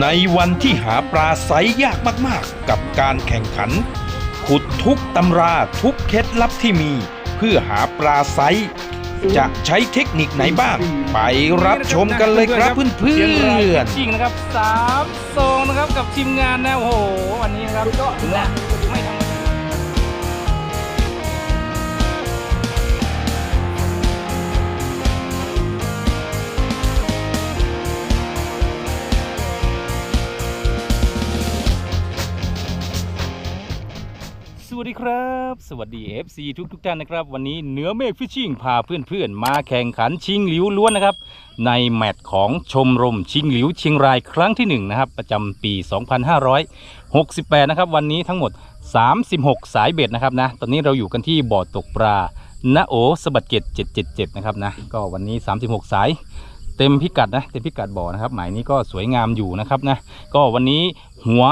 ในวันที่หาปลาไซส์ยากมากๆ กับการแข่งขัน ขุดทุกตำราทุกเคล็ดลับที่มี เพื่อหาปลาไซจะใช้เทคนิคไหนบ้าง ไปรับชมกันเลยครับเพื่อนเพื่อนจริงนะครับสามโซนนะครับกับทีมงานนะโอ้โหวันนี้นะครับ สวัสดีครับ สวัสดี FC ทุกทุกท่านนะครับ วันนี้เหนือเมฆฟิชชิ่งพาเพื่อนๆ มาแข่งขันชิงหลิวล้วนนะครับ ในแมตช์ของชมรมชิงหลิวเชียงรายครั้งที่หนึ่งนะครับ ประจำปี 2568 นะครับ วันนี้ทั้งหมด 36 สายเบ็ดนะครับนะ ตอนนี้เราอยู่กันที่บ่อตกปลาณโอสบัดเกต777 นะครับนะ ก็วันนี้ 36 สายเต็มพิกัดนะ เต็มพิกัดบ่อนะครับ หมายนี้ก็สวยงามอยู่นะครับนะ ก็วันนี้หัว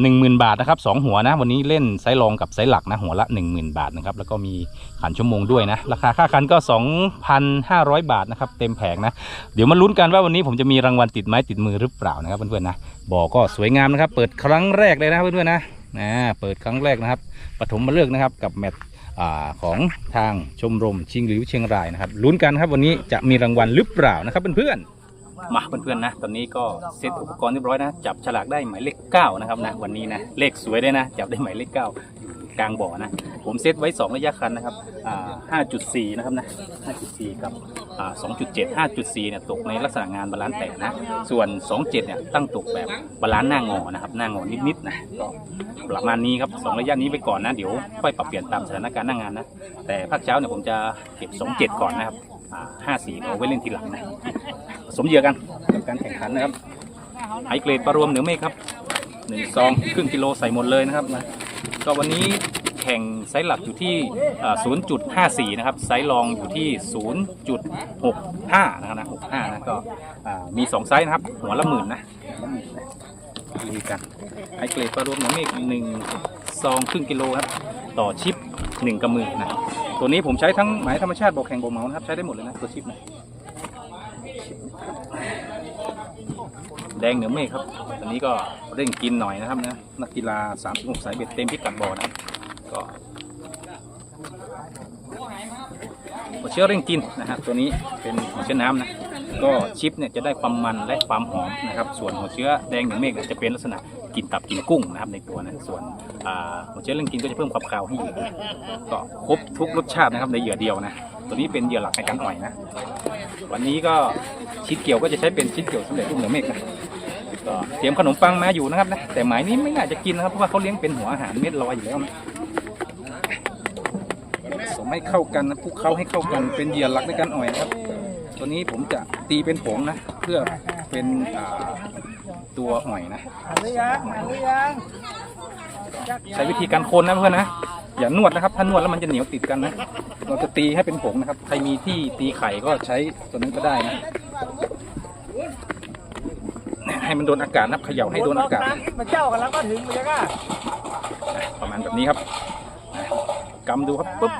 หนึ่งหมื่นบาทนะครับสองหัวนะ วันนี้เล่นไซส์รองกับไซส์หลักนะหัวละ 10,000 บาทนะครับแล้วก็มีขันชั่วโมงด้วยนะ ราคาค่าคันก็ 2,500 บาทนะครับเต็มแผงนะ เดี๋ยวมาลุ้นกันว่าวันนี้ผมจะมีรางวัลติดไม้ติดมือหรือเปล่านะครับเพื่อนๆนะบ่อก็สวยงามนะครับ เปิดครั้งแรกเลยนะเพื่อนๆนะนะเปิดครั้งแรกนะครับปฐมมาเลือกนะครับกับแมตช์อ่าของทางชมรมชิงหลิวเชียงรายนะครับลุ้นกันครับวันนี้จะมีรางวัลหรือเปล่านะครับเพื่อนๆ มาเพื่อนๆนะ ตอนนี้ก็เซตอุปกรณ์เรียบร้อยนะ จับฉลากได้หมายเลข9นะครับนะวันนี้นะเลขสวยด้วยนะ จับได้หมายเลข9อยู่กลางบ่อนะ ผมเซตไว้ 2 ระยะคันนะครับอ่า5.4 นะครับนะ 5.4 กับอ่า2.7 5.4 เนี่ยตกในลักษณะงานบาลานซ์แตกนะ ส่วน 27 เนี่ยตั้งตกแบบบาลานซ์หน้างอนะครับหน้างอนิดๆนะก็ประมาณนี้ครับสองระยะนี้ไปก่อนนะ เดี๋ยวค่อยปรับเปลี่ยนตามสถานการณ์หน้างานนะ แต่ภาคเช้าเนี่ยผมจะเก็บ 27 ก่อนนะครับ อ่า54เอาไว้เล่นทีหลังนะผสมเหยื่อกันกับการแข่งขันนะครับไฮเกรดปลารวมเหนือเมฆครับหนึ่งซองครึ่งกิโลใส่หมดเลยนะครับนะก็วันนี้แข่งไซส์หลักอยู่ที่ 0.54 นะครับ ไซส์รองอยู่ที่ 0.65 นะครับนะ 65 นะก็อ่ามี 2 ไซส์นะครับ หัวละหมื่นนะดูกันไฮเกรดปลารวมเหนือเมฆหนึ่งซองครึ่งกิโลครับ ต่อชิปหนึ่งกำมือนะ ตัวนี้ผมใช้ทั้งหมายธรรมชาติบอกแข่งบอกเมานะครับ ใช้ได้หมดเลยนะตัวชิปนะแดงเหนือเมฆครับตอนนี้ก็เร่งกินหน่อยนะครับนะนักกีฬา36สายเบ็ดเต็มพิกัดบ่อนะก็หัวเชื้อเร่งกินนะครับตัวนี้เป็นหัวเชื้อน้ำนะ ก็ชิปเนี่ยจะได้ความมันและความหอมนะครับ ส่วนหัวเชื้อแดงหนือเมฆจะเป็นลักษณะกินตับกินกุ้งนะครับในตัวนะส่วนหัวเชื้อเร่งกินก็จะเพิ่มความคาวให้เหยื่อนก็ครบทุกรสชาตินะครับในเหยื่อเดียวนะตัวนี้เป็นเหยื่อหลักในการอ่อยนะ วันนี้ก็ชิ้นเกี่ยวก็จะใช้เป็นชิ้นเกี่ยวสำเร็จรูปเหนือเมฆนะก็เตรียมขนมปังมาอยู่นะครับนะแต่หมายนี้ไม่น่าจะกินนะครับเพราะว่าเขาเลี้ยงเป็นหัวอาหารเม็ดลอยอยู่แล้วนะผสมให้เข้ากันนะคลุกเขาให้เข้ากันเป็นเหยื่อหลักในการอ่อยนะครับ ตัวนี้ผมจะตีเป็นผงนะ เพื่อเป็นอ่าตัวอ่อยนะหรือยังหรือยังใช้วิธีการคนนะเพื่อนนะอย่านวดนะครับ ถ้านวดแล้วมันจะเหนียวติดกันนะ เราจะตีให้เป็นผงนะครับ ใครมีที่ตีไข่ก็ใช้ตัวนั้นก็ได้นะ ให้มันโดนอากาศนะครับเขย่าให้โดนอากาศมันเจ้ากันแล้วก็ถึงมันจะก็ประมาณแบบนี้ครับนะกำดูครับปุ๊บ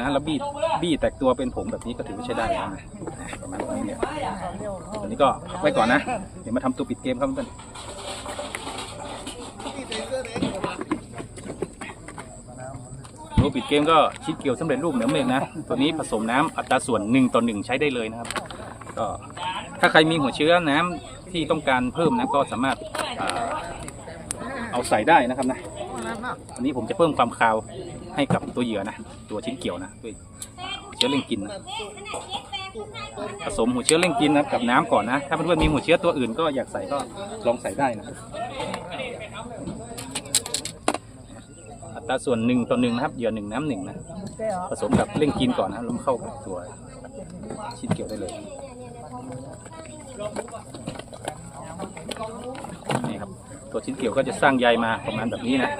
นะแล้วบี้บี้แตกตัวเป็นผงแบบนี้ก็ถือว่าใช้ได้แล้วนะประมาณนี้เนี่ยตอนนี้ก็พักไว้ก่อนนะ เดี๋ยวมาทำตัวปิดเกมครับเพื่อนตัวปิดเกมก็ชิดเกี่ยวสำเร็จรูปเหนือเมฆนะ ตัวนี้ผสมน้ำอัตราส่วน1ต่อ1ใช้ได้เลยนะครับ ก็ถ้าใครมีหัวเชื้อน้ำที่ต้องการเพิ่มนะก็สามารถเอาใส่ได้นะครับนะ อันนี้ผมจะเพิ่มความคาวให้กับตัวเหยื่อนะ ตัวชิ้นเกี่ยวนะด้วยเชื้อเร่งกินนะผสมหัวเชื้อเร่งกินนะกับน้ำก่อนนะ ถ้าเพื่อนๆมีหัวเชื้อตัวอื่นก็อยากใส่ก็ลองใส่ได้นะ อัตราส่วนหนึ่งต่อหนึ่งนะครับเหยื่อหนึ่งน้ำหนึ่งนะ ผสมกับเร่งกินก่อนนะแล้วมาเข้ากับตัวชิ้นเกี่ยวได้เลยนี่ครับตัวชิ้นเกี่ยวก็จะสร้างใยมาประมาณแบบนี้นะ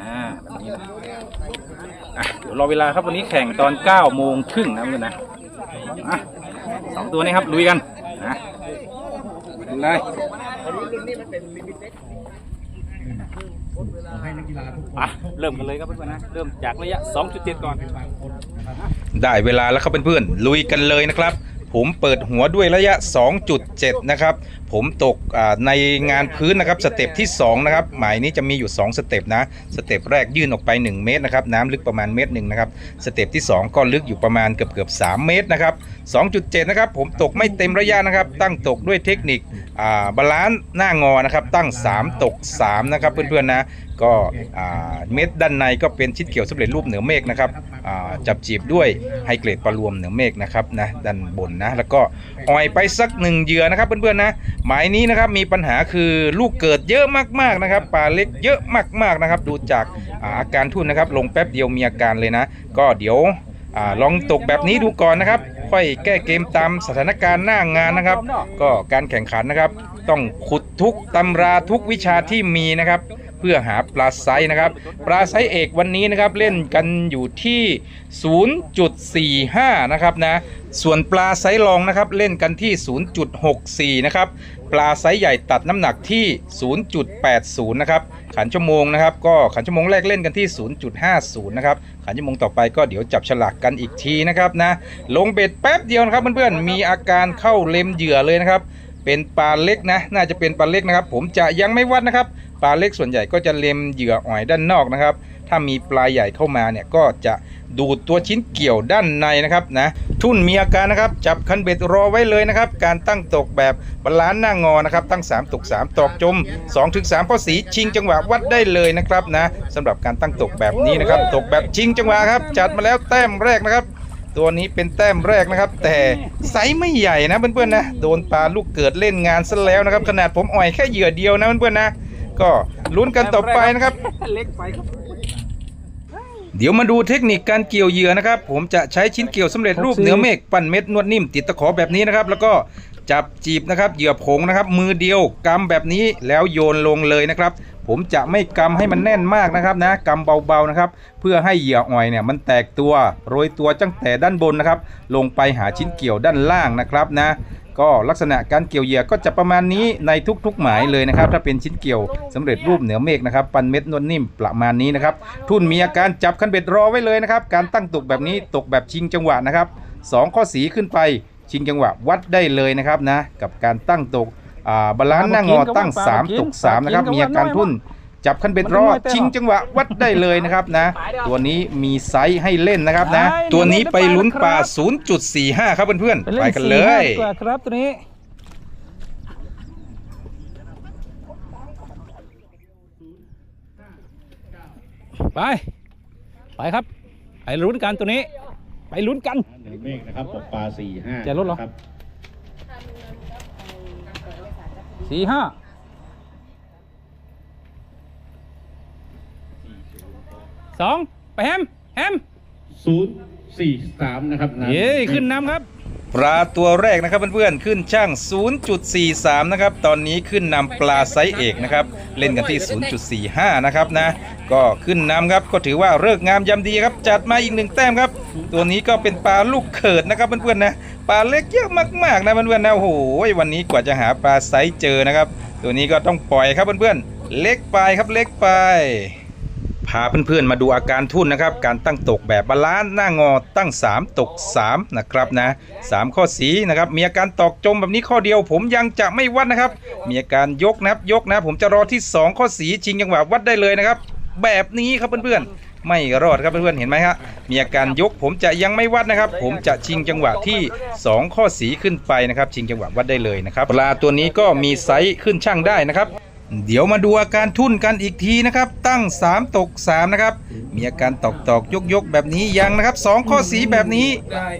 อ่าแบบนี้นะอะเดี๋ยวรอเวลาครับวันนี้แข่งตอน9โมงครึ่งนะเพื่อนนะอะสองตัวนี้ครับลุยกันนะดูเลยอะเริ่มกันเลยครับเพื่อนๆนะเริ่มจากระยะ 2.7 ก่อน ได้เวลาแล้วครับเพื่อนๆลุยกันเลยนะครับ ผมเปิดหัวด้วยระยะ 2.7 นะครับ ผมตกในงานพื้นนะครับสเต็ปที่สองนะครับหมายนี้จะมีอยู่สองสเต็ปนะสเต็ปแรกยื่นออกไป 1 เมตรนะครับน้ำลึกประมาณเมตรหนึ่งนะครับสเต็ปที่ 2 ก็ลึกอยู่ประมาณเกือบเกือบ3เมตรนะครับ2.7 นะครับ ผมตกไม่เต็มระยะนะครับ ตั้งตกด้วยเทคนิคบาลานซ์หน้างอนะครับตั้ง 3 ตก 3 นะครับเพื่อนๆนะก็เม็ดด้านในก็เป็นชิ้นเกี่ยวสำเร็จรูปเหนือเมฆนะครับจับจีบด้วยไฮเกรดปลารวมเหนือเมฆนะครับนะด้านบนนะแล้วก็ออยไปสักหนึ่งเหยื่อนะครับเพื่อนๆนะหมายนี้นะครับมีปัญหาคือลูกเกิดเยอะมากๆนะครับปลาเล็กเยอะมากๆนะครับ ดูจากอาการทุ่นนะครับ ลงแป๊บเดียวมีอาการเลยนะ ก็เดี๋ยวอลองตกแบบนี้ดูก่อนนะครับ ค่อยแก้เกมตามสถานการณ์หน้างานนะครับ ก็การแข่งขันนะครับ ต้องขุดทุกตำราทุกวิชาที่มีนะครับ พื่อหาปลาไซส์นะครับ ปลาไซส์เอกวันนี้นะครับเล่นกันอยู่ที่ 0.45 นะครับนะ ส่วนปลาไซส์รองนะครับเล่นกันที่ 0.64 นะครับ ปลาไซส์ใหญ่ตัดน้ำหนักที่ 0.80 นะครับ ขันชั่วโมงนะครับ ก็ขันชั่วโมงแรกเล่นกันที่ 0.50 นะครับ ขันชั่วโมงต่อไปก็เดี๋ยวจับฉลากกันอีกทีนะครับนะ ลงเบ็ดแป๊บเดียวนะครับเพื่อนๆ มีอาการเข้าเล็มเหยื่อเลยนะครับ เป็นปลาเล็กนะ น่าจะเป็นปลาเล็กนะครับ ผมจะยังไม่วัดนะครับ ปลาเล็กส่วนใหญ่ก็จะเล็มเหยื่ออ่อยด้านนอกนะครับ ถ้ามีปลาใหญ่เข้ามาเนี่ยก็จะดูดตัวชิ้นเกี่ยวด้านในนะครับนะ ทุ่นมีอาการนะครับ จับคันเบ็ดรอไว้เลยนะครับ การตั้งตกแบบบาลานซ์หน้างอนะครับ ตั้ง 3 ตก 3 ตอกจม 2-3ข้อสีชิงจังหวะวัดได้เลยนะครับนะสำหรับการตั้งตกแบบนี้นะครับ ตกแบบชิงจังหวะครับ จัดมาแล้วแต้มแรกนะครับ ตัวนี้เป็นแต้มแรกนะครับ แต่ไซส์ไม่ใหญ่นะเพื่อนๆนะโดนปลาลูกเกิดเล่นงานซะแล้วนะครับ ขนาดผมอ่อยแค่เหยื่อเดียวนะเพื่อนๆนะก็ลุ้นกันต่อไปนะครับ เล็กไปครับเดี๋ยวมาดูเทคนิคการเกี่ยวเหยื่อนะครับ ผมจะใช้ชิ้นเกี่ยวสำเร็จรูปเนื้อเมฆปั้นเม็ดนวดนิ่ม ติดตะขอแบบนี้นะครับ แล้วก็จับจีบนะครับเหยื่อผงนะครับ มือเดียวกำแบบนี้แล้วโยนลงเลยนะครับ ผมจะไม่กำให้มันแน่นมากนะครับนะกำเบาๆนะครับ เพื่อให้เหยื่ออ่อยเนี่ยมันแตกตัวโรยตัวตั้งแต่ด้านบนนะครับ ลงไปหาชิ้นเกี่ยวด้านล่างนะครับนะก็ลักษณะการเกี่ยวเหยื่อก็จะประมาณนี้ในทุกๆ หมายเลยนะครับ ถ้าเป็นชิ้นเกี่ยวสำเร็จรูปเหนือเมฆนะครับปันเม็ดนวลนิ่มประมาณนี้นะครับทุ่นมีอาการจับคันเบ็ดรอไว้เลยนะครับ การตั้งตกแบบนี้ตกแบบชิงจังหวะนะครับสองข้อสีขึ้นไปชิงจังหวะวัดได้เลยนะครับนะกับการตั้งตก บาลานซ์หน้างอตั้ง 3ตก3 นะครับ มีอาการทุ่น จับคันเบ็ดรอชิงจังหวะวัดได้เลยนะครับนะ ตัวนี้มีไซส์ให้เล่นนะครับนะ ตัวนี้ไปลุ้นปลา0.45 ครับเพื่อนๆ ไปกันเลยกว่าครับตัวนี้ไป ไปครับ ไปลุ้นกันตัวนี้ ไปลุ้นกันเหนือเมฆนะครับตกปลาสี่ห้าจะลดเหรอ ครับ สี่ห้าสองไปแฮมแฮมศูนย์สี่สามนะครับำเย้ขึ้นนำครับ ปลาตัวแรกนะครับเพื่อนๆขึ้นช่าง 0.43 นะครับ ตอนนี้ขึ้นนำปลาไซส์เอกนะครับ เล่นกันที่ 0.45 นะครับนะ ก็ขึ้นนำครับก็ถือว่าเลิกงามยาดีครับ จัดมาอีกหนึ่งแต้มครับ ตัวนี้ก็เป็นปลาลูกเขิดนะครับเพื่อนๆนะ ปลาเล็กเยอะมากๆนะเพื่อนๆนะโอ้โหวันนี้กว่าจะหาปลาไซส์เจอนะครับ ตัวนี้ก็ต้องปล่อยครับเพื่อนๆเล็กไปครับเล็กไปาเพื่อนๆมาดูอาการทุ่นนะครับ การตั้งตกแบบบาลานซ์หน้างอตั้ง 3 ตก 3 นะครับนะ3ข้อสีนะครับ มีอาการตอกจมแบบนี้ข้อเดียว ผมยังจะไม่วัดนะครับ มีอาการยกนะครับยกนะ ผมจะรอที่ 2 ข้อสีชิงจังหวะวัดได้เลยนะครับ แบบนี้ครับเพื่อนๆไม่รอดครับเพื่อนๆเห็นไหมฮะมีอาการยกผมจะยังไม่วัดนะครับ ผมจะชิงจังหวะที่ 2 ข้อสีขึ้นไปนะครับ ชิงจังหวะวัดได้เลยนะครับปลาตัวนี้ก็มีไซส์ขึ้นช่างได้นะครับ เดี๋ยวมาดูอาการทุ่นกันอีกทีนะครับ ตั้ง 3 ตก 3 นะครับ มีอาการตอกตอกยกยกแบบนี้ยังนะครับ 2 ข้อสีแบบนี้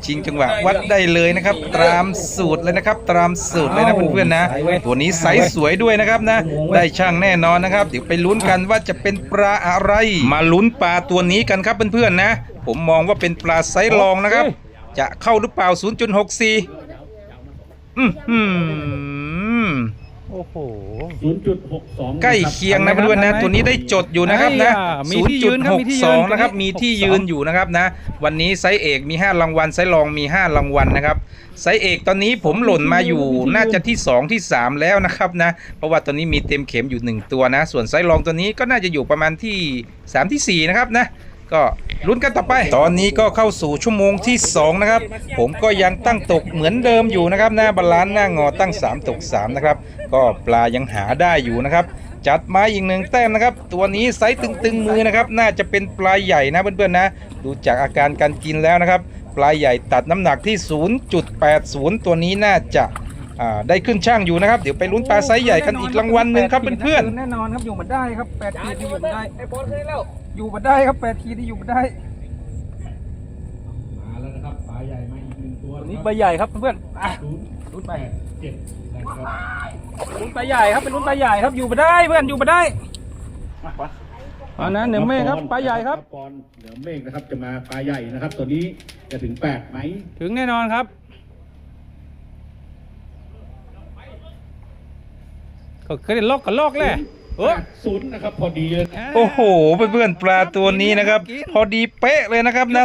ชิงจังหวะวัดได้เลยนะครับ ตามสูตรเลยนะครับ ตามสูตรเลยนะเพื่อนๆนะ ตัวนี้ไซส์สวยด้วยนะครับนะ ได้ช่างแน่นอนนะครับ เดี๋ยวไปลุ้นกันว่าจะเป็นปลาอะไร มาลุ้นปลาตัวนี้กันครับเพื่อนๆนะ ผมมองว่าเป็นปลาไซรองนะครับ จะเข้าหรือเปล่า 0.64อือหือ โอ้โหศูนย์จุดหกสองใกล้เคียงนะทำไมครับเพื่อนๆนะทำไมตัวนี้ได้จดอยู่นะครับนะ ไอ้ยามีที่ยืนครับมีที่ยืน0.62 นะครับตัวนี้มีที่ยืนอยู่นะครับนะ วันนี้ไซส์เอกมี 5 รางวัล ไซส์รองมี 5 รางวัลนะครับ ไซส์เอกตอนนี้ผมหล่นมาอยู่น่าจะที่ 2 ที่ 3 แล้วนะครับนะ เพราะว่าตอนนี้มีเต็มเข็มอยู่ 1 ตัวนะ ส่วนไซส์รองตัวนี้ก็น่าจะอยู่ประมาณที่ 3 ที่ 4 นะครับนะ ก็ลุ้นกันต่อไป ตอนนี้ก็เข้าสู่ชั่วโมงที่ 2 นะครับ ผมก็ยังตั้งตกเหมือนเดิมอยู่นะครับ หน้าบาลานซ์หน้างอตั้ง 3 ตก 3 นะครับ ก็ปลายังหาได้อยู่นะครับ จัดมาอีกหนึ่งแต้มนะครับ ตัวนี้ไซส์ตึงๆมือนะครับ น่าจะเป็นปลาใหญ่นะเพื่อนๆนะ ดูจากอาการการกินแล้วนะครับ ปลาใหญ่ตัดน้ำหนักที่ 0.80 ตัวนี้น่าจะาได้ขึ้นช่างอยู่นะครับ เดี๋ยวไปลุ้นปลาไซส์ใหญ่กันอีกรางวัลหนึ่งครับเพื่อนๆแน่นอนครับอยู่มาได้ครับแปดขีดที่อยู่มาได้ไอ้บอลเคยแล้ว อยู่มาได้ครับแปดขีดที่อยู่มาได้มาแล้วนะครับปลาใหญ่มาอีกหนึ่งตัวตัวนี้ใบใหญ่ครับเพื่อนอะศูนย์ลุ้นไปเจ็ดนะครับลุ้นใบใหญ่ครับเป็นลุ้นใบใหญ่ครับอยู่มาได้เพื่อนอยู่มาได้อันนั้นเหนือเมฆครับปลาใหญ่ครับ ปอนเหนือเมฆนะครับจะมาปลาใหญ่นะครับ ตัวนี้จะถึงแปดไหมถึงแน่นอนครับ ก็เคยได้ลอกกับลอกแหละ เออศูนย์นะครับพอดีเลยโอ้โหเพื่อนๆปลาตัวนี้นะครับ พอดีเป๊ะเลยนะครับนะ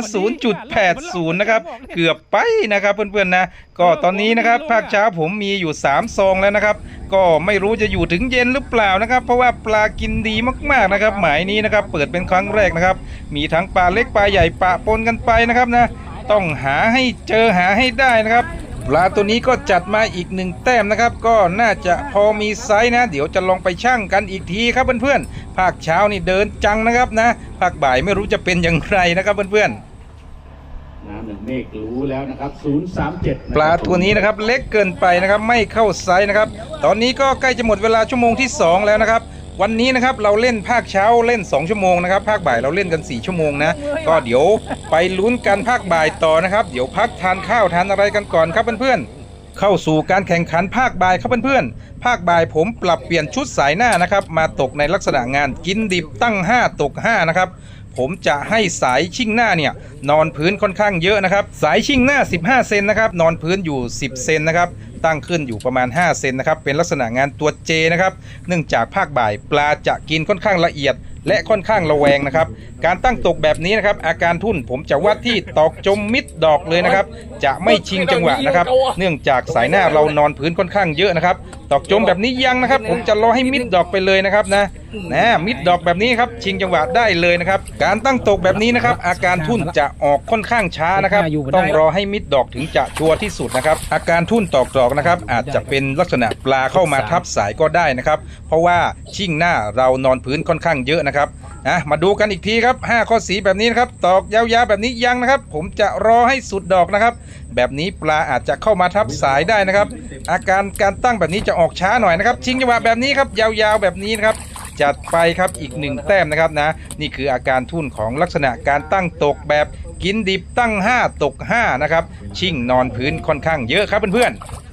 0.80นะครับเกือบไปนะครับเพื่อนๆนะ ก็ตอนนี้นะครับภาคเช้าผมมีอยู่3ซองแล้วนะครับ ก็ไม่รู้จะอยู่ถึงเย็นหรือเปล่านะครับ เพราะว่าปลากินดีมากๆนะครับ หมายนี้นะครับ เปิดเป็นครั้งแรกนะครับ มีทั้งปลาเล็กปลาใหญ่ปะปนกันไปนะครับนะ ต้องหาให้เจอหาให้ได้นะครับ ปลาตัวนี้ก็จัดมาอีกหนึ่งแต้มนะครับ ก็น่าจะพอมีไซส์นะ เดี๋ยวจะลองไปชั่งกันอีกทีครับเพื่อนๆภาคเช้านี่เดินจังนะครับนะภาคบ่ายไม่รู้จะเป็นอย่างไรนะครับเพื่อนๆน้ำเหนือเมฆรู้แล้วนะครับศูนย์สามเจ็ดปลาตัวนี้นะครับเล็กเกินไปนะครับไม่เข้าไซส์นะครับ ตอนนี้ก็ใกล้จะหมดเวลาชั่วโมงที่ 2 แล้วนะครับ วันนี้นะครับเราเล่นภาคเช้าเล่น 2 ชั่วโมงนะครับภาคบ่ายเราเล่นกัน 4 ชั่วโมงนะก็เดี๋ยวไปลุ้นกันภาคบ่ายต่อนะครับ เดี๋ยวพักทานข้าวทานอะไรกันก่อนครับเพื่อนๆเข้าสู่การแข่งขันภาคบ่ายครับเพื่อนๆภาคบ่ายผมปรับเปลี่ยนชุดสายหน้านะครับ มาตกในลักษณะงานกินดิบตั้ง 5 ตก 5 นะครับผมจะให้สายชิ่งหน้าเนี่ยนอนพื้นค่อนข้างเยอะนะครับ สายชิ่งหน้า 15 เซนนะครับนอนพื้นอยู่ 10 เซนนะครับ ตั้งขึ้นอยู่ประมาณ 5 เซนนะครับ เป็นลักษณะงานตัวเจนะครับ เนื่องจากภาคบ่ายปลาจะกินค่อนข้างละเอียดและค่อนข้างระแวงนะครับการตั้งตกแบบนี้นะครับ อาการทุ่นผมจะวัดที่ตอกจมมิดดอกเลยนะครับ จะไม่ชิงจังหวะนะครับ เนื่องจากสายหน้าเรานอนพื้นค่อนข้างเยอะนะครับ ตอกจมแบบนี้ยังนะครับ ผมจะรอให้มิดดอกไปเลยนะครับนะนะมิดดอกแบบนี้ครับชิงจังหวะได้เลยนะครับ การตั้งตกแบบนี้นะครับ อาการทุ่นจะออกค่อนข้างช้านะครับ ต้องรอให้มิดดอกถึงจะชัวร์ที่สุดนะครับ อาการทุ่นตอกดอกนะครับ อาจจะเป็นลักษณะปลาเข้ามาทับสายก็ได้นะครับ เพราะว่าชิ่งหน้าเรานอนพื้นค่อนข้างเยอะนะครับะมาดูกันอีกทีครับ 5 ข้อสีแบบนี้นะครับตอกยาวๆแบบนี้ยังนะครับ ผมจะรอให้สุดดอกนะครับ แบบนี้ปลาอาจจะเข้ามาทับสายได้นะครับ อาการการตั้งแบบนี้จะออกช้าหน่อยนะครับ ชิงจังหวะแบบนี้ครับยาวๆแบบนี้นะครับจัดไปครับอีกหนึ่งแต้มนะครับนะ นี่คืออาการทุ่นของลักษณะการตั้งตกแบบกินดิบตั้ง 5 ตก 5 นะครับ ชิ่งนอนพื้นค่อนข้างเยอะครับเพื่อนๆ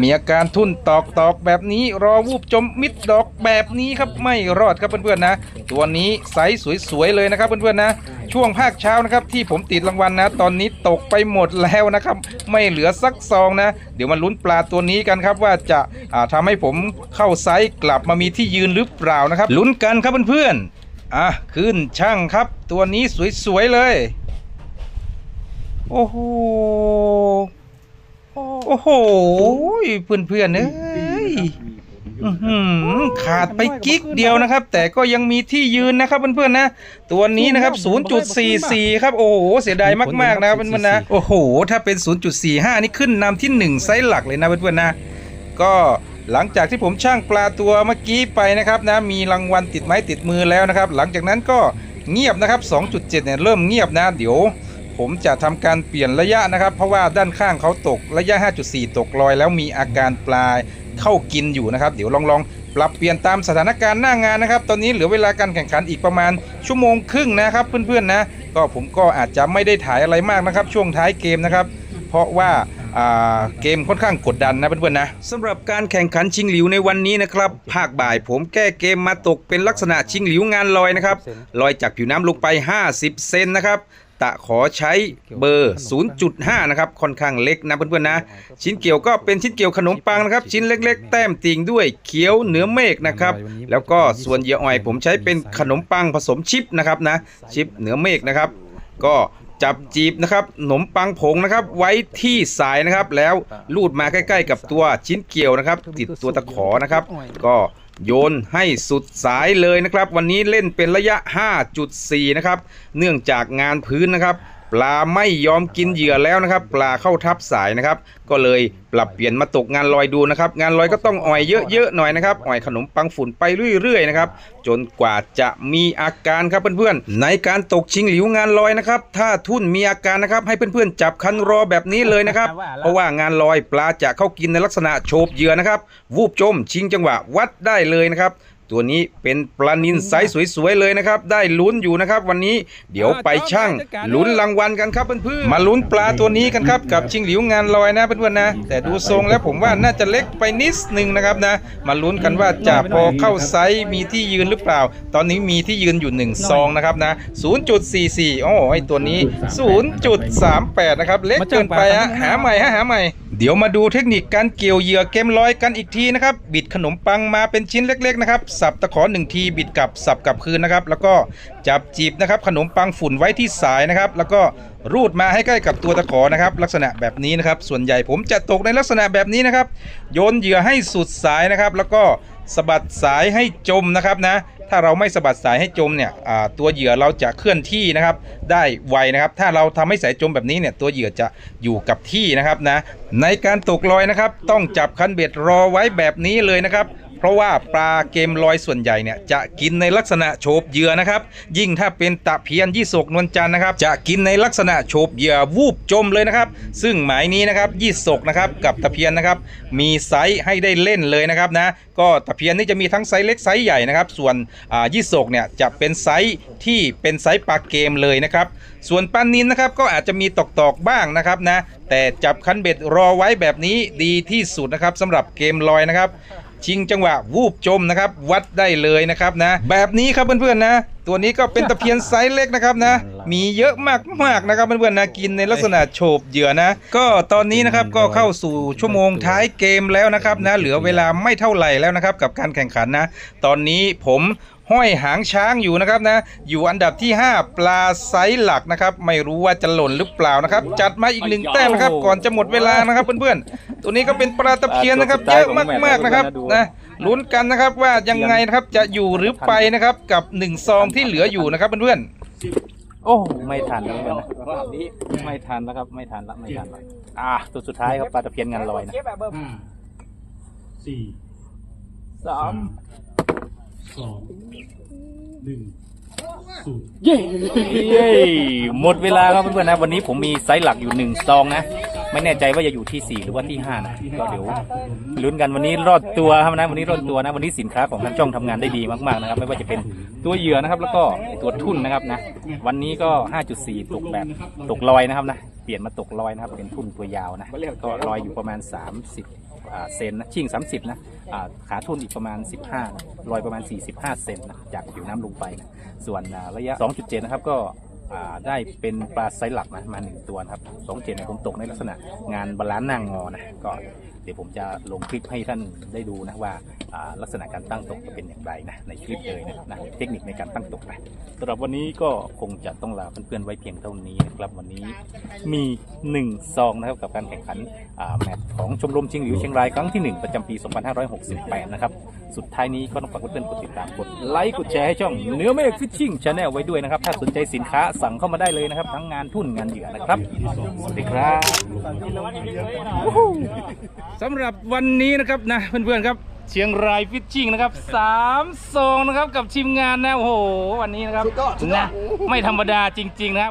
มีอาการทุ่นตอกตอกแบบนี้รอวูบจมมิดดอกแบบนี้ครับไม่รอดครับเพื่อนๆนะ ตัวนี้ไซส์สวยๆเลยนะครับเพื่อนๆนะ ช่วงภาคเช้านะครับที่ผมติดรางวัลนะ ตอนนี้ตกไปหมดแล้วนะครับ ไม่เหลือสักซองนะ เดี๋ยวมาลุ้นปลาตัวนี้กันครับว่าจะาทำให้ผมเข้าไซส์กลับมามีที่ยืนหรือเปล่านะครับลุ้นกันครับเพื่อนๆอะขึ้นช่างครับ ตัวนี้สวยๆเลย โอ้โห โอ้โหเพื่อนเพื่อนๆเอ้ยอื้อหือขาดไปกิ๊กเดียวนะครับ แต่ก็ยังมีที่ยืนนะครับเพื่อนๆนะ ตัวนี้นะครับ 0.44 ครับ โอ้โห เสียดายมากๆนะครับเพื่อนๆนะ โอ้โห ถ้าเป็น 0.45 นี่ขึ้นนำที่ 1 ไซส์หลักเลยนะเพื่อนๆนะ ก็หลังจากที่ผมช่างปลาตัวเมื่อกี้ไปนะครับนะ มีรางวัลติดไม้ติดมือแล้วนะครับ หลังจากนั้นก็เงียบนะครับ 2.7 เนี่ยเริ่มเงียบนะ เดี๋ยว ผมจะทำการเปลี่ยนระยะนะครับ เพราะว่าด้านข้างเขาตกระยะ 5.4 ตกลอย แล้วมีอาการปลายเข้ากินอยู่นะครับ เดี๋ยวลองลองปรับเปลี่ยนตามสถานการณ์หน้างานนะครับ ตอนนี้เหลือเวลาการแข่งขันอีกประมาณชั่วโมงครึ่งนะครับเพื่อนๆนะ ก็ผมก็อาจจะไม่ได้ถ่ายอะไรมากนะครับ ช่วงท้ายเกมนะครับ เพราะว่าเกมค่อนข้างกดดันนะเพื่อนๆนะสำหรับการแข่งขันชิงหลิวในวันนี้นะครับภาคบ่ายผมแก้เกมมาตกเป็นลักษณะชิงหลิวงานลอยนะครับลอยจากผิวน้ำลงไป 50 เซนนะครับ ตะขอใช้เบอร์ 0.5 นะครับ ค่อนข้างเล็กนะเพื่อนๆนะ ชิ้นเกี่ยวก็เป็นชิ้นเกี่ยวขนมปังนะครับ ชิ้นเล็ก ๆ แต้มติ่งด้วยเขียวเนื้อเมฆนะครับ แล้วก็ส่วนเยื่ออ่อยผมใช้เป็นขนมปังผสมชิปนะครับนะ ชิปเนื้อเมฆนะครับ ก็ จับจีบนะครับขนมปังผงนะครับ ไว้ที่สายนะครับ แล้วลูดมาใกล้ ๆ กับตัวชิ้นเกี่ยวนะครับ ติดตัวตะขอนะครับ ก็โยนให้สุดสายเลยนะครับ วันนี้เล่นเป็นระยะ 5.4 นะครับ เนื่องจากงานพื้นนะครับ ปลาไม่ยอมกินเหยื่อแล้วนะครับ ปลาเข้าทับสายนะครับ ก็เลยปรับเปลี่ยนมาตกงานลอยดูนะครับ งานลอยก็ต้องอ่อยเยอะๆหน่อยนะครับอ่อยขนมปังฝุ่นไปเรื่อยๆนะครับจนกว่าจะมีอาการครับเพื่อนๆในการตกชิงหลิวงานลอยนะครับ ถ้าทุ่นมีอาการนะครับให้เพื่อนๆจับคันรอแบบนี้เลยนะครับ เพราะว่างานลอยปลาจะเข้ากินในลักษณะโฉบเหยื่อนะครับ วูบจมชิงจังหวะวัดได้เลยนะครับ ตัวนี้เป็นปลานินไซส์สวยๆเลยนะครับ ได้ลุ้นอยู่นะครับ วันนี้เดี๋ยวไปช่างลุ้นรางวัลกันครับเพื่อนๆมาลุ้นปลาตัวนี้กันครับกับชิงหลิวงานลอยนะเพื่อนๆนะ แต่ดูทรงแล้วผมว่าน่าจะเล็กไปนิดนึงนะครับนะ มาลุ้นกันว่าจะพอเข้าไซส์มีที่ยืนหรือเปล่า ตอนนี้มีที่ยืนอยู่1ซองนะครับนะ 0.44โอ้ไอตัวนี้ 0.38 นะครับ เล็กเกินไปฮะหาใหม่ฮะหาใหม่ เดี๋ยวมาดูเทคนิคการเกี่ยวเหยื่อเกมลอยกันอีกทีนะครับ บิดขนมปังมาเป็นชิ้นเล็ก ๆ นะครับ สับตะขอหนึ่งทีบิดกลับสับกลับคืนนะครับ แล้วก็จับจีบนะครับ ขนมปังฝุ่นไว้ที่สายนะครับ แล้วก็รูดมาให้ใกล้กับตัวตะขอนะครับ ลักษณะแบบนี้นะครับ ส่วนใหญ่ผมจะตกในลักษณะแบบนี้นะครับ โยนเหยื่อให้สุดสายนะครับ แล้วก็ สะบัดสายให้จมนะครับนะ ถ้าเราไม่สะบัดสายให้จมเนี่ยตัวเหยื่อเราจะเคลื่อนที่นะครับ ได้ไวนะครับ ถ้าเราทำให้สายจมแบบนี้เนี่ยตัวเหยื่อจะอยู่กับที่นะครับนะ ในการตกลอยนะครับ ต้องจับคันเบ็ดรอไว้แบบนี้เลยนะครับ เพราะว่าปลาเกมลอยส่วนใหญ่เนี่ยจะกินในลักษณะโฉบเหยื่อนะครับ ยิ่งถ้าเป็นตะเพียนยี่สกนวลจันทร์นะครับ จะกินในลักษณะโฉบเหยื่อวูบจมเลยนะครับ ซึ่งหมายนี้นะครับยี่สกนะครับกับตะเพียนนะครับ มีไซส์ให้ได้เล่นเลยนะครับนะก็ตะเพียนนี่จะมีทั้งไซส์เล็กไซส์ใหญ่นะครับ ส่วนอ่ายี่สกเนี่ยจะเป็นไซส์ที่เป็นไซส์ปลาเกมเลยนะครับ ส่วนปลานินนะครับก็อาจจะมีตอกๆบ้างนะครับนะแต่จับคันเบ็ดรอไว้แบบนี้ดีที่สุดนะครับสำหรับเกมลอยนะครับ ชิงจังหวะวูบจมนะครับ วัดได้เลยนะครับนะ แบบนี้ครับเพื่อนๆนะ ตัวนี้ก็เป็นตะเพียนไซส์เล็กนะครับนะ มีเยอะมากๆนะครับเพื่อนๆนะกินในลักษณะโฉบเหยื่อนะ ก็ตอนนี้นะครับก็เข้าสู่ชั่วโมงท้ายเกมแล้วนะครับนะ เหลือเวลาไม่เท่าไหร่แล้วนะครับ กับการแข่งขันนะ ตอนนี้ผม ห้อยหางช้างอยู่นะครับนะอยู่อันดับที่ 5 ปลาไซส์หลักนะครับไม่รู้ว่าจะหล่นหรือเปล่านะครับจัดมาอีกหนึ่งแต้มนะครับก่อนจะหมดเวลานะครับเพื่อนๆตัวนี้ก็เป็นปลาตะเพียนนะครับเยอะมากๆนะครับนะลุ้นกันนะครับว่ายังไงนะครับจะอยู่หรือไปนะครับกับหนึ่งซองที่เหลืออยู่นะครับเพื่อนๆโอ้ไม่ทันแล้วนะไม่ทันแล้วครับไม่ทันแล้วไม่ทันแล้วอ่าตัวสุดท้ายครับปลาตะเพียนงานลอยนะห้าสี่สาม สองหนึ่งศูนย์เย้หมดเวลาครับเพื่อนๆนะวันนี้ผมมีไซส์หลักอยู่หนึ่งซองนะ ไม่แน่ใจว่าจะอยู่ที่สี่หรือว่าที่ห้านะก็เดี๋ยวลุ้นกันวันนี้รอดตัวครับนะวันนี้รอดตัวนะ วันนี้สินค้าของทางช่องทำงานได้ดีมากๆนะครับ ไม่ว่าจะเป็นตัวเหยื่อนะครับ แล้วก็ตัวทุ่นนะครับนะ วันนี้ก็ 5.4 ตกแบบตกลอยนะครับนะ เปลี่ยนมาตกลอยนะครับเป็นทุ่นตัวยาวนะก็ลอยอยู่ประมาณ 30 เซนนะชิ่ง 30 นะขาทุ่นอีกประมาณ 15นะลอยประมาณ 45 เซนนะจากผิวน้ำลงไปนะส่วนอ่าระยะ 2.7 นะครับก็ได้เป็นปลาไซส์หลักนะมาหนึ่งตัวนะครับสองเนี่ยผมตกในลักษณะงานบาลานซ์หนางงอนะก็ เดี๋ยวผมจะลงคลิปให้ท่านได้ดูนะว่าลักษณะการตั้งตกจะเป็นอย่างไรนะในคลิปเลยนะนะเทคนิคในการตั้งตกนะสำหรับวันนี้ก็คงจะต้องลาเพื่อนๆไว้เพียงเท่านี้นะครับวันนี้มี 1 ซองนะครับกับการแข่งขันแมตช์ของชมรมชิงหลิวเชียงรายครั้งที่ 1 ประจำปี 2568 นะครับ สุดท้ายนี้ก็ต้องฝากเพื่อนๆกดติดตามกดไลค์กดแชร์ให้ช่องเนื้อเมฆฟิชชิ่งชาแนลไว้ด้วยนะครับ ถ้าสนใจสินค้าสั่งเข้ามาได้เลยนะครับ ทั้งงานทุ่นงานเหยื่อนะครับ สวัสดีครับสำหรับวันนี้นะครับนะเพื่อนๆครับเชียงรายฟิชชิ่งนะครับสามซองนะครับกับทีมงานนะโอ้โหวันนี้นะครับนะไม่ธรรมดาจริง ๆ นะครับ